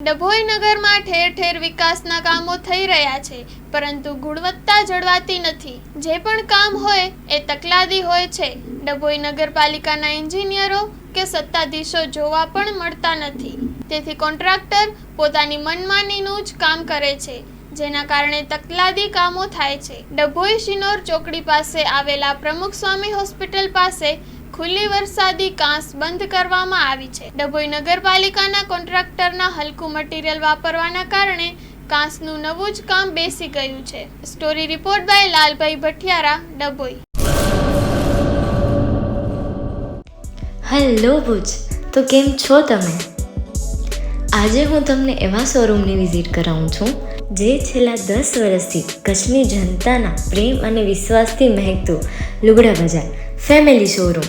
ડભોઈ નગરમાં ઠેર ઠેર વિકાસના કામો થઈ રહ્યા છે, પરંતુ ગુણવત્તા જળવાતી નથી. જે પણ કામ હોય એ તકલાદી હોય છે. ડભોઈ નગરપાલિકાના એન્જિનિયરો કે સત્તાધીશો જોવા પણ મળતા નથી. તેથી કોન્ટ્રાક્ટર પોતાની મનમાનીનું જ કામ કરે છે, જેના કારણે તકલાદી કામો થાય છે. ડભોઈ શિનોર ચોકડી પાસે આવેલા પ્રમુખ સ્વામી હોસ્પિટલ પાસે ખુલ્લી વરસાદી કાંસ બંધ કરવામાં આવી છે. ડભોઈ નગરપાલિકાના કોન્ટ્રાક્ટરના હલકું મટીરીયલ વાપરવાના કારણે કાંસનું નવું જ કામ બેસી ગયું છે. Story report by Lalbhai Bhathiyara, Dabhoi. Hello Bhuj, તો કેમ છો તમે? આજે હું તમને એવા શોરૂમની વિઝિટ કરાવું છું, જે છેલ્લા દસ વર્ષથી કચ્છની જનતાના પ્રેમ અને વિશ્વાસથી મહેકતું લુગડા બજાર, ફેમિલી શોરૂમ